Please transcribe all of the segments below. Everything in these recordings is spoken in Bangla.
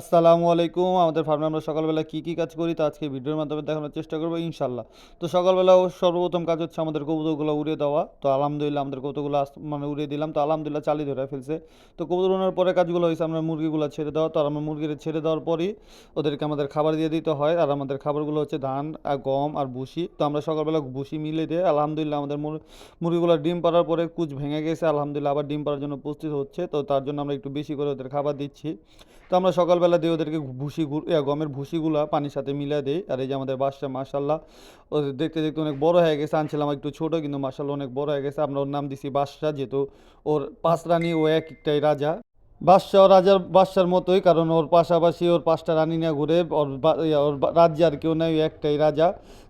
আসসালামু আলাইকুম, আমাদের ফার্মে আমরা সকালবেলা কী কী কাজ করি তা আজকে ভিডিওর মাধ্যমে দেখানোর চেষ্টা করব ইনশাল্লাহ তো সকালবেলা সর্বপ্রথম কাজ হচ্ছে আমাদের কবুতরগুলো উড়িয়ে দেওয়া। তো আলহামদুলিল্লাহ আমাদের কবুতরগুলো মানে উড়িয়ে দিলাম। তো আলহামদুলিল্লাহ চালি ধরে ফেলছে। তো কবুতর ওড়ানোর পরে কাজগুলো হয়েছে আমরা মুরগিগুলো ছেড়ে দেওয়া। তো আমরা মুরগির ছেড়ে দেওয়ার পরই ওদেরকে আমাদের খাবার দিয়ে দিতে হয়। আর আমাদের খাবারগুলো হচ্ছে ধান আর গম আর ভুসি। তো আমরা সকালবেলা ভুসি মিলে দিয়ে আলহামদুলিল্লাহ আমাদের মুরগিগুলো ডিম পাড়ার পরে কুচ ভেঙে গেছে। আলহামদুলিল্লাহ আবার ডিম পাড়ার জন্য প্রস্তুত হচ্ছে। তো তার জন্য আমরা একটু বেশি করে ওদের খাবার দিচ্ছি। তো আমরা সকালবেলা দিয়ে ওদেরকে ভুসি গমের ভুসিগুলা পানির সাথে মিলা দেয় আর এই যে আমাদের বাসটা মাসাল্লাহ ওদের দেখতে দেখতে অনেক বড় হয়ে গেছে। আনছিলাম একটু ছোট, কিন্তু মাসাল্লাহ অনেক বড় হয়ে গেছে। আমরা ওর নাম দিছি বাদশা যেহেতু ওর পাঁচ রানী ও এক একটাই রাজা। বাদশাহ রাজার বাদশার মতোই, কারণ ওর পাশাপাশি ওর পাঁচটা রানী না ঘুরে ওর ওর রাজ্যে আর কেউ নেই, একটাই রাজা।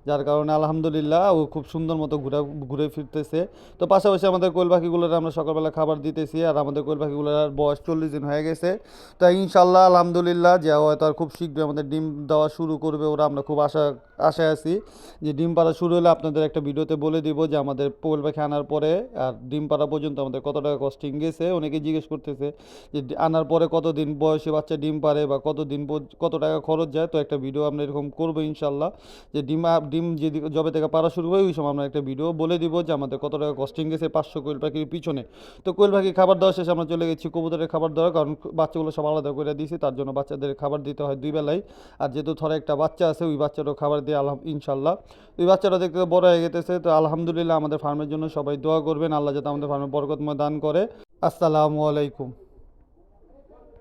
যার কারণে আলহামদুলিল্লাহ ও খুব সুন্দর মতো ঘুরে ঘুরে ফিরতেছে। তো পাশাপাশি আমাদের কোয়েল পাখিগুলোর আমরা সকালবেলা খাবার দিতেছি, আর আমাদের কোয়েল পাখিগুলোর বয়স চল্লিশ দিন হয়ে গেছে। তো ইনশাল্লাহ আলহামদুলিল্লাহ যে হয়তো আর খুব শীঘ্রই আমাদের ডিম দেওয়া শুরু করবে, ওরা আমরা খুব আশা, আশায় আছি যে ডিম পাড়া শুরু হলে আপনাদের একটা ভিডিওতে বলে দিব যে আমাদের কোয়েল পাখি আনার পরে আর ডিম পাড়া পর্যন্ত আমাদের কত টাকা কস্টিং গেছে অনেকে জিজ্ঞেস করতেছে যে আনার পরে কত দিন বয়সে বাচ্চা ডিম পারে বা কত দিন কত টাকা খরচ যায়, তো একটা ভিডিও আমরা এরকম করব ইনশাল্লাহ যে ডিম ডিম যেদি জবে থেকে পারা শুরু হয়, ওই সময় আমরা একটা ভিডিও বলে দিব যে আমাদের কত টাকা কস্টিং গেছে পাঁচশো কোয়েল পাখির পিছনে। তো কোয়েল পাখি খাবার দেওয়া শেষে আমরা চলে গেছি কবুতরের খাবার দেওয়া কারণ বাচ্চাগুলো সব আলাদা করে দিয়েছি, তার জন্য বাচ্চাদের খাবার দিতে হয় দুই বেলায়। আর যেহেতু থরে একটা বাচ্চা আছে, ওই বাচ্চারও খাবার দিয়ে আলহাম ইনশাল্লাহ ওই বাচ্চাটা দেখতে বড় হয়ে গেতেছে, তো আলহামদুলিল্লাহ আমাদের ফার্মের জন্য সবাই দোয়া করবেন, আল্লাহ যাতে আমাদের ফার্মে বরকতময় দান করে। আসসালামু আলাইকুম।